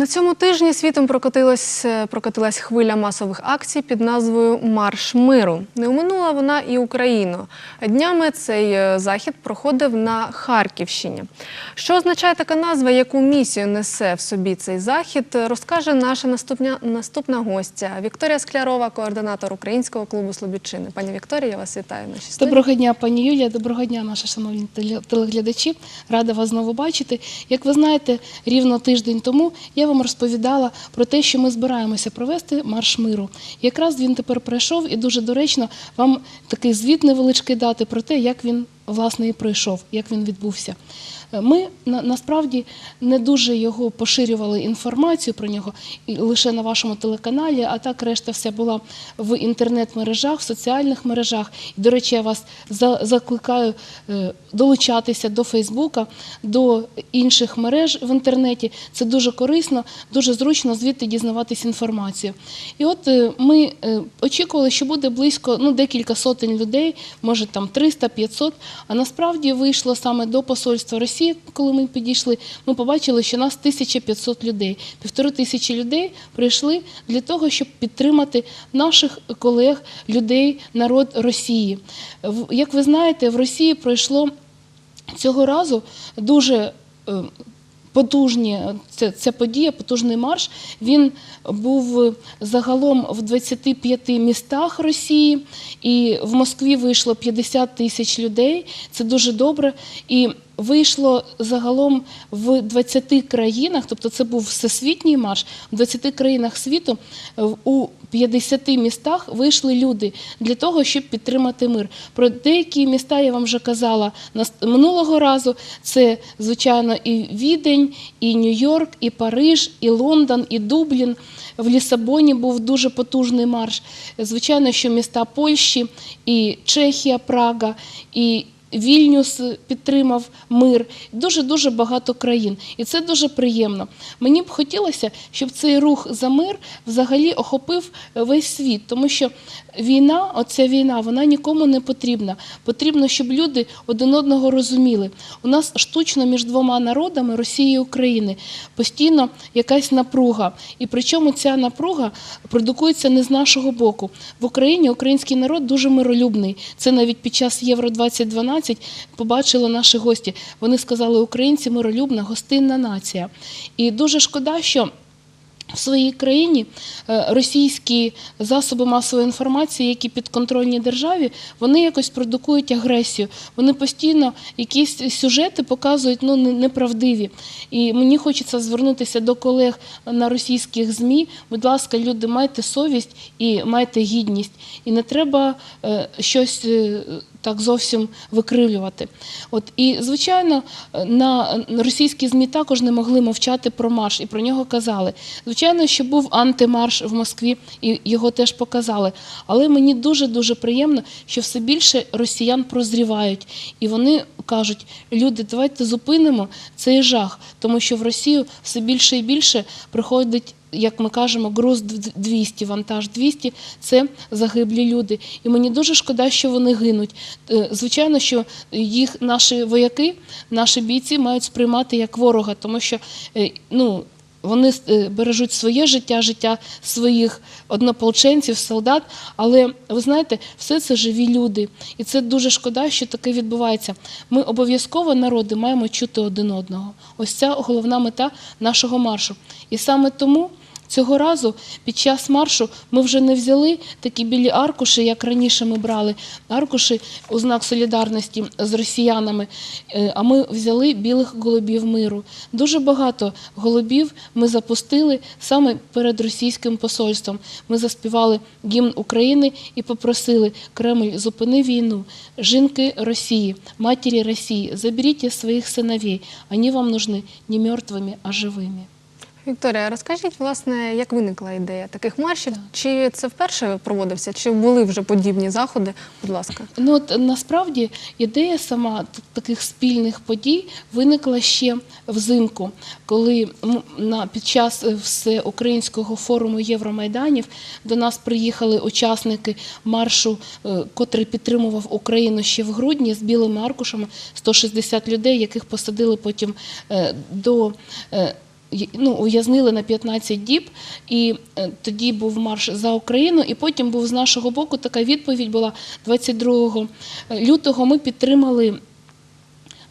На цьому тижні світом прокотилась, е, прокотилась хвиля масових акцій під назвою Марш миру. Не оминула вона і Україну. Днями цей е, захід проходив на Харківщині. Що означає така назва, яку місію несе в собі цей захід, е, розкаже наша наступня, наступна гостя Вікторія Склярова, координатор Українського клубу Слобідчини. Пані Вікторія, я вас вітаю студії. Доброго дня, пані Юлія. Доброго дня, наші шановні телеглядачі. Рада вас знову бачити. Як ви знаєте, рівно тиждень тому я вам розповідала про те, що ми збираємося провести марш миру. Якраз він тепер пройшов, і дуже доречно вам такий звіт невеличкий дати про те, як він власне і пройшов, як він відбувся. Ми на, насправді не дуже його поширювали інформацію про нього лише на вашому телеканалі, а так решта вся була в інтернет-мережах, в соціальних мережах. До речі, я вас за- закликаю е, долучатися до Фейсбука, до інших мереж в інтернеті. Це дуже корисно, дуже зручно звідти дізнаватись інформацію. І от е, ми е, очікували, що буде близько ну, декілька сотень людей, може там 300-500, а насправді вийшло саме до посольства Росії, коли ми підійшли. Ми побачили, що нас 1500 людей. Півтори тисячі людей прийшли для того, щоб підтримати наших колег, людей, народ Росії. Як ви знаєте, в Росії пройшло цього разу дуже е, потужні це, ця подія, потужний марш. Він був загалом в 25 містах Росії, і в Москві вийшло 50 тисяч людей. Це дуже добре. І вийшло загалом в 20 країнах, тобто це був всесвітній марш, в 20 країнах світу у 50 містах вийшли люди для того, щоб підтримати мир. Про деякі міста я вам вже казала минулого разу. Це, звичайно, і Відень, і Нью-Йорк, і Париж, і Лондон, і Дублін. В Лісабоні був дуже потужний марш. Звичайно, що міста Польщі, і Чехія, Прага, і Вільнюс підтримав мир, дуже дуже багато країн, і це дуже приємно. Мені б хотілося, щоб цей рух за мир взагалі охопив весь світ, тому що війна, оця війна, вона нікому не потрібна. Потрібно, щоб люди один одного розуміли. У нас штучно між двома народами Росії і України постійно якась напруга, і причому ця напруга продукується не з нашого боку. В Україні український народ дуже миролюбний. Це навіть під час Євро 2012 побачили наші гості. Вони сказали, українці миролюбна, гостинна нація. І дуже шкода, що. В своїй країні е, російські засоби масової інформації, які підконтрольні державі, вони якось продукують агресію. Вони постійно якісь сюжети показують ну, неправдиві. І мені хочеться звернутися до колег на російських ЗМІ. Будь ласка, люди, майте совість і майте гідність. І не треба е, щось. Так зовсім викривлювати. От і звичайно, на російські змі також не могли мовчати про марш, і про нього казали. Звичайно, що був антимарш в Москві, і його теж показали. Але мені дуже дуже приємно, що все більше росіян прозрівають, і вони кажуть: люди, давайте зупинимо цей жах, тому що в Росію все більше і більше приходить як ми кажемо, груз 200, вантаж 200 – це загиблі люди. І мені дуже шкода, що вони гинуть. Е, Звичайно, що їх наші вояки, наші бійці мають сприймати як ворога, тому що е, ну, вони е, бережуть своє життя, життя своїх однополченців, солдат. Але ви знаєте, все це живі люди. І це дуже шкода, що таке відбувається. Ми обов'язково народи маємо чути один одного. Ось ця головна мета нашого маршу. І саме тому. Цього разу під час маршу ми вже не взяли такі білі аркуші, як раніше ми брали аркуші у знак солідарності з росіянами. е, А ми взяли білих голубів миру. Дуже багато голубів ми запустили саме перед російським посольством. Ми заспівали гімн України і попросили Кремль зупини війну. Жінки Росії, матері Росії, заберіть своїх синовей. Вони вам нужны не мертвими, а живими. Вікторія, розкажіть, власне, як виникла ідея таких маршів? Чи це вперше проводився, чи були вже подібні заходи? Будь ласка. Ну от насправді ідея сама таких спільних подій виникла ще взимку, коли на під час е, всеукраїнського форуму Євромайданів до нас приїхали учасники маршу, е, котрий підтримував Україну ще в грудні з білими аркушами 160 людей, яких посадили потім е, до. Е, ну, ув'язнили на 15 діб, і е, тоді був марш за Україну, і потім був з нашого боку така відповідь була 22 лютого. Ми підтримали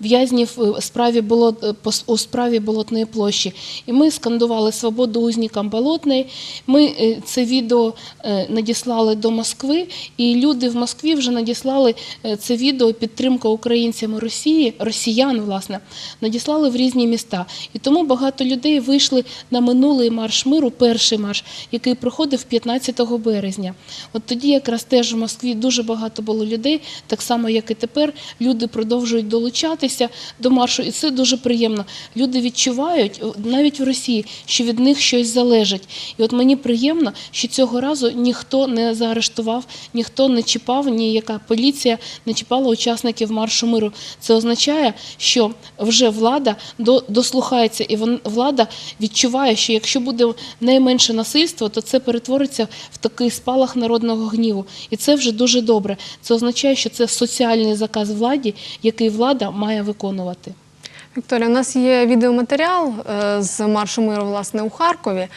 в'язнів е, справі болот, е, у справі Болотної площі. І ми скандували свободу узнікам Болотної. Ми е, це відео надіслали до Москви, і люди в Москві вже надіслали це відео підтримка українцями Росії, росіян, власне, надіслали в різні міста. І тому багато людей вийшли на минулий марш миру, перший марш, який проходив 15 березня. От тоді якраз теж в Москві дуже багато було людей, так само як і тепер. Люди продовжують долучатися до маршу, і це дуже приємно. Люди відчувають навіть в Росії, що від них щось залежить. І от мені приємно, що цього разу ніхто не заарештував, ніхто не чіпав, ніяка поліція не чіпала учасників маршу миру. Це означає, що вже влада дослухається, і влада відчуває, що якщо буде найменше насильство, то це перетвориться в такий спалах народного гніву. І це вже дуже добре. Це означає, що це соціальний заказ владі, який влада має виконувати. Вікторія, у нас є відеоматеріал е, з маршу миру власне у Харкові.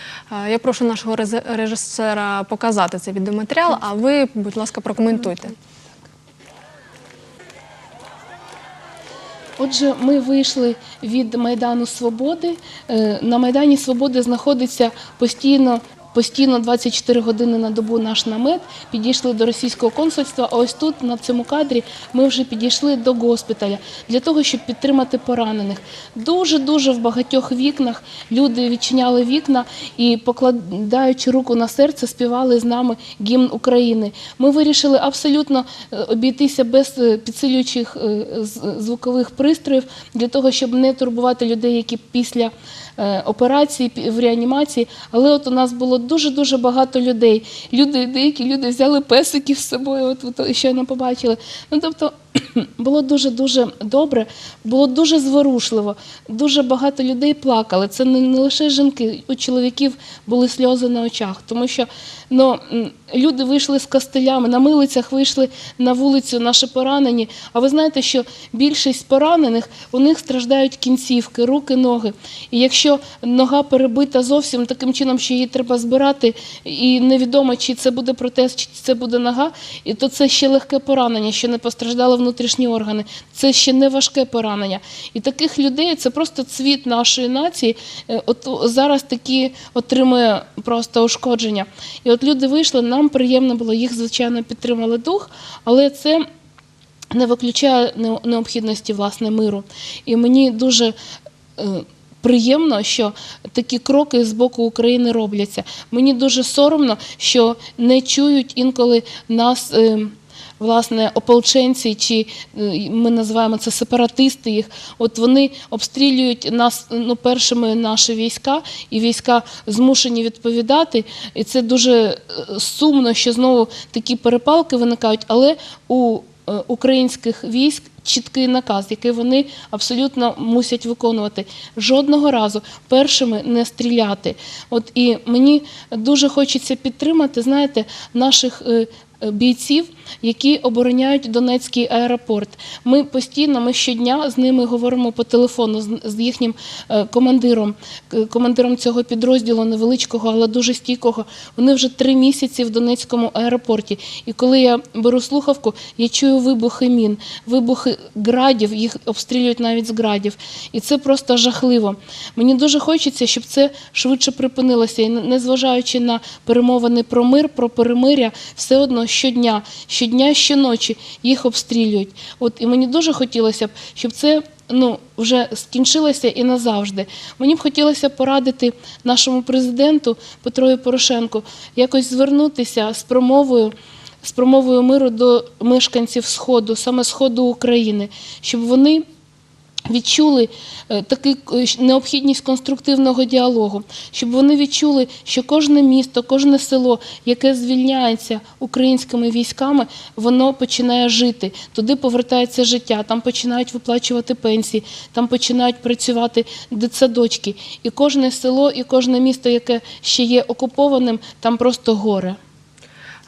Е, Я прошу нашого режисера показати цей відеоматеріал, а ви, будь ласка, прокоментуйте. Отже, ми вийшли від Майдану Свободи. Е, На Майдані Свободи знаходиться постійно. Постійно 24 години на добу наш намет підійшли до російського консульства. А ось тут, на цьому кадрі, ми вже підійшли до госпіталя для того, щоб підтримати поранених. Дуже дуже в багатьох вікнах люди відчиняли вікна і, покладаючи руку на серце, співали з нами гімн України. Ми вирішили абсолютно е, обійтися без е, підсилюючих е, звукових пристроїв для того, щоб не турбувати людей, які після операції пі- в реанімації. Але от у нас було дуже дуже багато людей. Люди, деякі люди взяли песиків з собою. От, от не побачили. Ну тобто. Було дуже дуже добре, було дуже зворушливо. Дуже багато людей плакали. Це не, не лише жінки, у чоловіків були сльози на очах, тому що ну, люди вийшли з костелями, на милицях вийшли на вулицю наші поранені. А ви знаєте, що більшість поранених у них страждають кінцівки, руки, ноги. І якщо нога перебита зовсім таким чином, що її треба збирати, і невідомо, чи це буде протез, чи це буде нога, і то це ще легке поранення, що не постраждали внутрішні органи. Це ще не важке поранення. І таких людей це просто цвіт нашої нації. Е, От зараз такі отримує просто ушкодження. І от люди вийшли, нам приємно було, їх звичайно підтримали дух, але це не виключає необхідності власне миру. І мені дуже е, приємно, що такі кроки з боку України робляться. Мені дуже соромно, що не чують інколи нас. Власне, ополченці, чи е, ми називаємо це сепаратисти їх. От вони обстрілюють нас ну, першими наші війська, і війська змушені відповідати. І це дуже е, сумно, що знову такі перепалки виникають, але у е, українських військ чіткий наказ, який вони абсолютно мусять виконувати. Жодного разу першими не стріляти. От і мені дуже хочеться підтримати, знаєте, наших. Е, Бійців, які обороняють Донецький аеропорт. Ми постійно, ми щодня з ними говоримо по телефону, з, їхнім е, командиром, командиром цього підрозділу невеличкого, але дуже стійкого. Вони вже три місяці в Донецькому аеропорті. І коли я беру слухавку, я чую вибухи мін, вибухи градів, їх обстрілюють навіть з градів. І це просто жахливо. Мені дуже хочеться, щоб це швидше припинилося. І не- незважаючи на перемовини про мир, про перемиря, все одно щодня, щодня, щоночі їх обстрілюють. От і мені дуже хотілося б, щоб це. Ну, вже скінчилося і назавжди. Мені б хотілося порадити нашому президенту Петрою Порошенку якось звернутися з промовою з промовою миру до мешканців Сходу, саме Сходу України, щоб вони відчули е, таку необхідність конструктивного діалогу, щоб вони відчули, що кожне місто, кожне село, яке звільняється українськими військами, воно починає жити. Туди повертається життя, там починають виплачувати пенсії, там починають працювати дитсадочки. І кожне село, і кожне місто, яке ще є окупованим, там просто горе.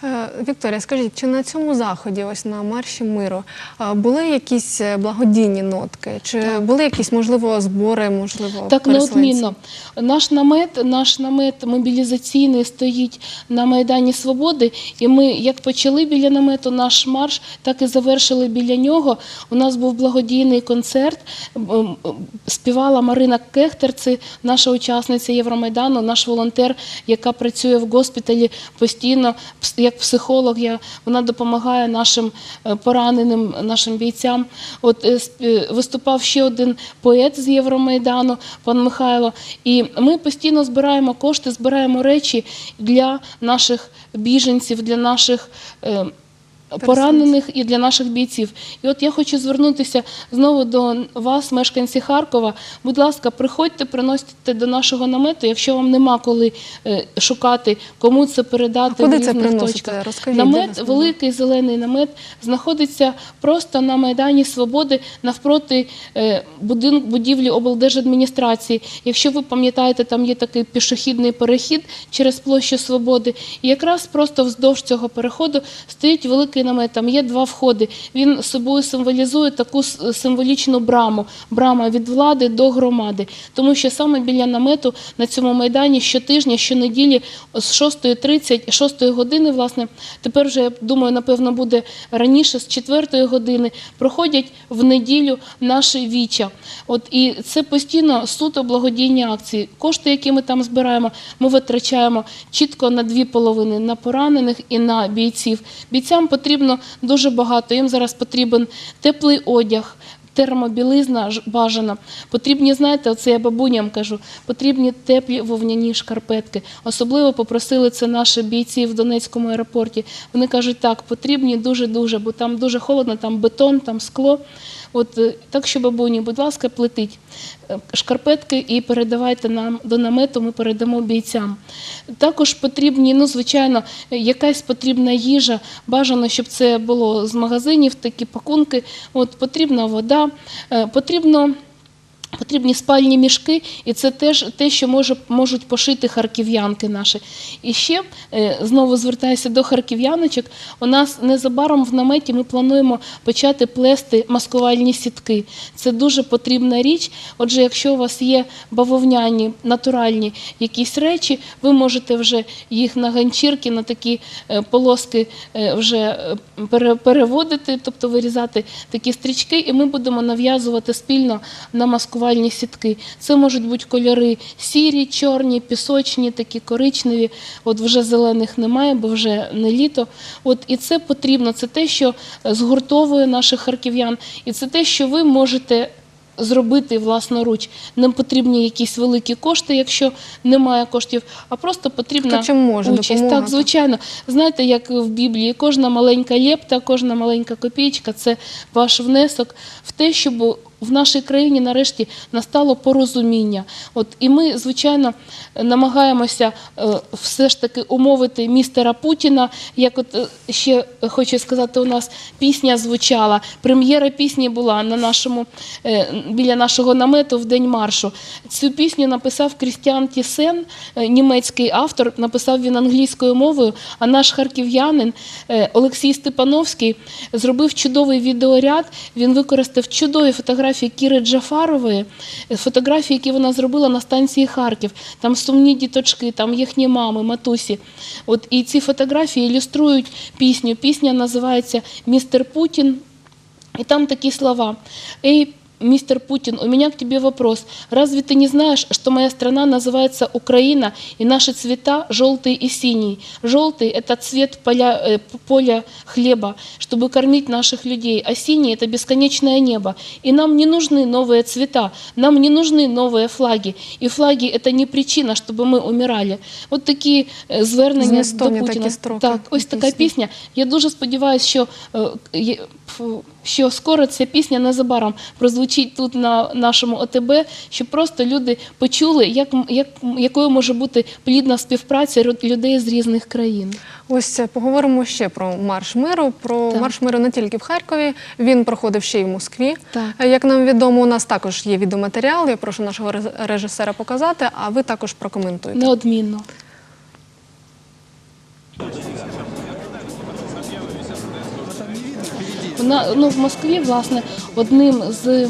Е, Вікторія, скажіть, чи на цьому заході, ось на марші миру, е, були якісь е, благодійні нотки? Чи були якісь можливо збори, можливо, Так неодмінно. Наш намет, наш намет мобілізаційний стоїть на Майдані Свободи. І ми, як почали біля намету наш марш, так і завершили біля нього. У нас був благодійний концерт. Співала Марина Кехтер, це наша учасниця Євромайдану, наш волонтер, яка працює в госпіталі постійно, пс- як психолог. Я, вона допомагає нашим е, пораненим, нашим бійцям. От е, е, виступав ще один поет з Євромайдану, пан Михайло. І ми постійно збираємо кошти, збираємо речі для наших біженців, для наших. Поранених і для наших бійців. І от я хочу звернутися знову до вас, мешканці Харкова. Будь ласка, приходьте, приносите до нашого намету, якщо вам нема коли е, шукати, кому це передати А куди в це різних приносите? точках. Розкажіть, намет, великий зелений намет, знаходиться просто на Майдані Свободи навпроти е, будин, будівлі облдержадміністрації. Якщо ви пам'ятаєте, там є такий пішохідний перехід через площу Свободи. І якраз просто вздовж цього переходу стоїть великий намет. Там є два входи. Він собою символізує таку символічну браму, брама від влади до громади. Тому що саме біля намету на цьому майдані щотижня, щонеділі з 6.30, 6 години, власне, тепер вже я думаю, напевно, буде раніше, з 4 години, проходять в неділю наші віча. От і це постійно суто благодійні акції. Кошти, які ми там збираємо, ми витрачаємо чітко на дві половини на поранених і на бійців. Бійцям потрібно дуже багато. Їм зараз потрібен теплий одяг. Термобілизна бажана. Потрібні, знаєте, оце я бабуням кажу, потрібні теплі вовняні шкарпетки. Особливо попросили це наші бійці в Донецькому аеропорті. Вони кажуть, так, потрібні дуже-дуже, бо там дуже холодно, там бетон, там скло. От е, так що, бабуні, будь ласка, плетіть е, шкарпетки і передавайте нам до намету, ми передамо бійцям. Також потрібні, ну, звичайно, якась потрібна їжа. Бажано, щоб це було з магазинів, такі пакунки. От потрібна вода, потрібно. Потрібні спальні мішки, і це теж те, що може, можуть пошити харків'янки наші. І ще е, знову звертаюся до харків'яночок. У нас незабаром в наметі ми плануємо почати плести маскувальні сітки. Це дуже потрібна річ. Отже, якщо у вас є бавовняні, натуральні якісь речі, ви можете вже їх на ганчірки, на такі е, полоски е, вже переводити, тобто вирізати такі стрічки, і ми будемо нав'язувати спільно на маскувальні сітки. Це можуть бути кольори сірі, чорні, пісочні, такі коричневі. От вже зелених немає, бо вже не літо. От і це потрібно. Це те, що згуртовує наших харків'ян, і це те, що ви можете. Зробити власноруч не потрібні якісь великі кошти, якщо немає коштів, а просто потрібна чим може, участь. допомога, Так, так. звичайно, знаєте, як в Біблії, кожна маленька лепта, кожна маленька копійка це ваш внесок в те, щоб в нашій країні нарешті настало порозуміння. От і ми, звичайно, намагаємося е, все ж таки умовити містера Путіна. Як от е, ще хочу сказати, у нас пісня звучала. Прем'єра пісні була на нашому е, біля нашого намету в день маршу. Цю пісню написав Крістіан Тісен, німецький автор. Написав він англійською мовою. А наш харків'янин Олексій Степановський зробив чудовий відеоряд. Він використав чудові фотографії Кіри Джафарової, е, фотографії, які вона зробила на станції Харків. Там сумні діточки, там їхні мами, матусі. От і ці фотографії ілюструють пісню. Пісня називається Містер Путін. І там такі слова. Эй, мистер Путин, у меня к тебе вопрос. Разве ты не знаешь, что моя страна называется Украина, и наши цвета желтый и синий? Желтый – это цвет поля, э, п- поля хлеба, чтобы кормить наших людей, а синий – это бесконечное небо. И нам не нужны новые цвета, нам не нужны новые флаги. И флаги – это не причина, чтобы мы умирали. Вот такі е, звернення до Змістовні Путіна. такі строки Так, ось така пісні. пісня. Я дуже сподіваюся, що, е, є- фу, що скоро ця пісня незабаром прозвучить тут на нашому ОТБ, щоб просто люди почули, як, як, якою може бути плідна співпраця людей з різних країн. Ось е, поговоримо ще про марш миру. Про Так. марш миру не тільки в Харкові, він проходив ще й в Москві. Так. Е, Як нам відомо, у нас також є відеоматеріал. Я прошу нашого реж- режисера показати, а ви також прокоментуєте. Неодмінно. На, ну, в Москві, власне, одним з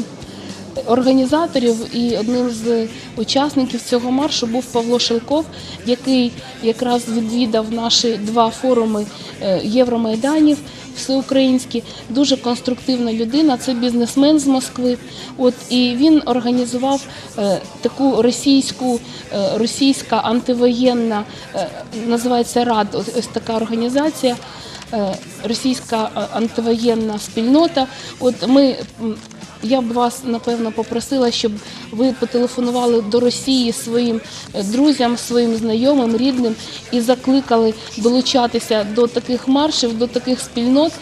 організаторів і одним з учасників цього маршу був Павло Шилков, який якраз відвідав наші два форуми е, Євромайданів всеукраїнські. Дуже конструктивна людина. Це бізнесмен з Москви. От і він організував е, таку російську, е, російська антивоєнна, е, називається РАД. Ось, ось така організація. Е, Російська е, антивоєнна спільнота. От ми я б вас напевно попросила, щоб ви потелефонували до Росії своїм е, друзям, своїм знайомим, рідним і закликали долучатися до таких маршів, до таких спільнот.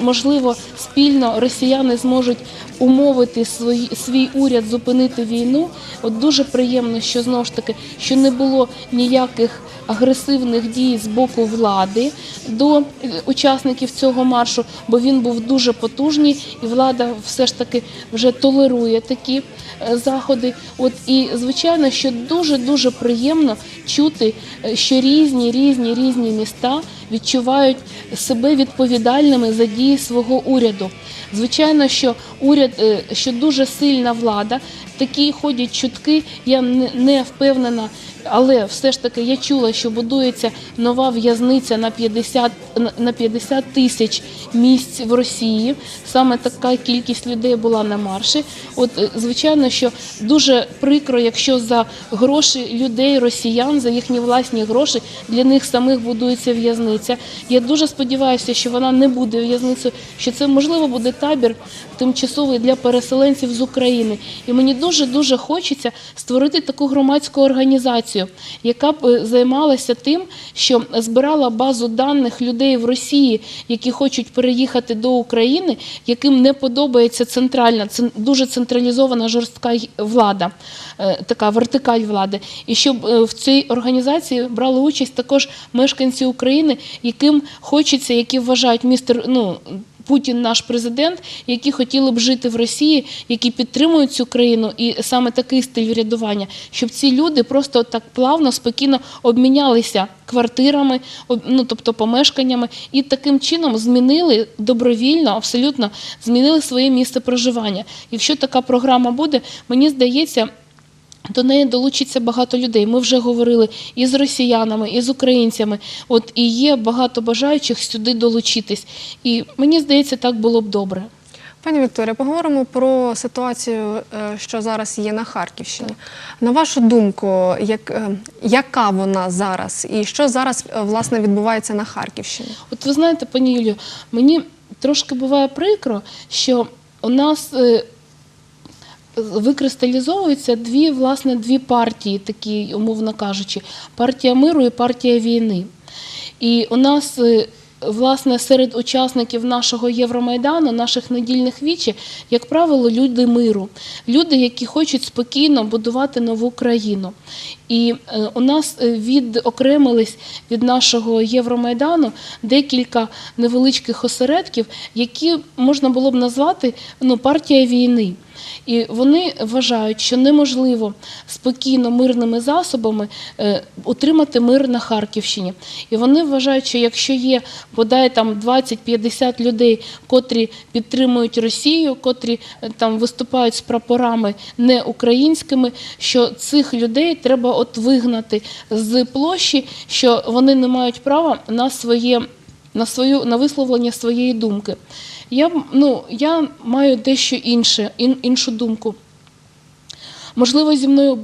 Можливо, спільно росіяни зможуть умовити свій, свій уряд зупинити війну. От дуже приємно, що знову ж таки що не було ніяких агресивних дій з боку влади до учасників цього маршу, бо він був дуже потужний, і влада все ж таки вже толерує такі е, заходи. От і звичайно, що дуже дуже приємно чути, е, що різні, різні, різні міста відчувають себе відповідальними за дії свого уряду. Звичайно, що уряд, е, що дуже сильна влада, такі ходять чутки. Я не- не впевнена, але все ж таки я чула, що будується нова в'язниця на 50, на- на 50 тисяч місць в Росії. Саме така кількість людей була на марші. От е, звичайно, що дуже прикро, якщо за гроші людей, росіян, за їхні власні гроші для них самих будується в'язниця. Я дуже сподіваюся, що вона не буде в'язницею, що це можливо буде табір тимчасовий для переселенців з України. І мені дуже дуже хочеться створити таку громадську організацію, яка б е, займалася тим, що збирала базу даних людей в Росії, які хочуть переїхати до України, яким не подобається центральна, дуже централізована жорстка влада, е, така вертикаль влади. І щоб е, в цій організації брали участь також мешканці України, яким хочеться, які вважають містер. Ну, Путін наш президент, які хотіли б жити в Росії, які підтримують цю країну, і саме такий стиль врядування, щоб ці люди просто так плавно, спокійно обмінялися квартирами, ну тобто помешканнями, і таким чином змінили добровільно, абсолютно змінили своє місце проживання. Якщо така програма буде, мені здається. До неї долучиться багато людей. Ми вже говорили і з росіянами, і з українцями. От і є багато бажаючих сюди долучитись. І мені здається, так було б добре. Пані Вікторія, поговоримо про ситуацію, е, що зараз є на Харківщині. На вашу думку, як, е, яка вона зараз, і що зараз е, власне відбувається на Харківщині? От ви знаєте, пані Юлію, мені трошки буває прикро, що у нас викристалізовуються дві, власне, дві партії, такі, умовно кажучи, партія миру і партія війни. І у нас. е, Власне, серед учасників нашого Євромайдану, наших недільних вічі, як правило, люди миру, люди, які хочуть спокійно будувати нову країну. І е, у нас е, відокремились від нашого Євромайдану декілька невеличких осередків, які можна було б назвати ну, партія війни. І вони вважають, що неможливо спокійно мирними засобами е, утримати мир на Харківщині. І вони вважають, що якщо є бодай там 20-50 людей, котрі підтримують Росію, котрі е, там виступають з прапорами не українськими, що цих людей треба от вигнати з площі, що вони не мають права на своє на свою на висловлення своєї думки. Я, ну, я маю дещо інше, ін, іншу думку. Можливо, зі мною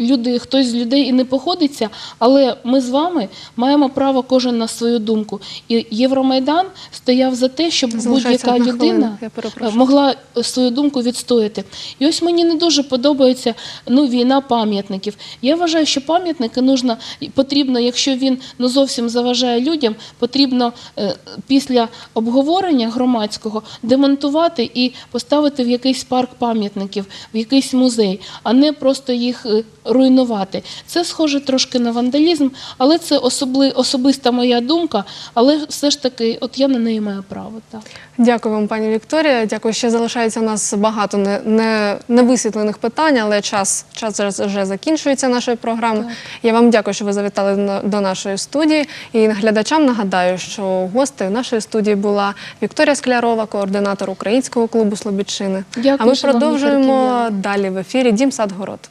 люди, хтось з людей і не походиться, але ми з вами маємо право кожен на свою думку. І Євромайдан стояв за те, щоб будь-яка людина хвилина, могла свою думку відстояти. І ось мені не дуже подобається ну, війна пам'ятників. Я вважаю, що пам'ятники нужно, потрібно, якщо він ну, зовсім заважає людям, потрібно е, після обговорення громадського демонтувати і поставити в якийсь парк пам'ятників, в якийсь музей. А не просто їх е, руйнувати. Це схоже трошки на вандалізм, але це особли, особиста моя думка. Але все ж таки, от я на неї маю право. Так. Дякую вам, пані Вікторія. Дякую. Ще залишається у нас багато не, не, невисвітлених питань, але час, час вже- закінчується нашої програми. Я вам дякую, що ви завітали до нашої студії. І глядачам нагадаю, що гостею нашої студії була Вікторія Склярова, координатор українського клубу Слобідчини. Дякую, а ми продовжуємо далі в ефірі Дім Садгород.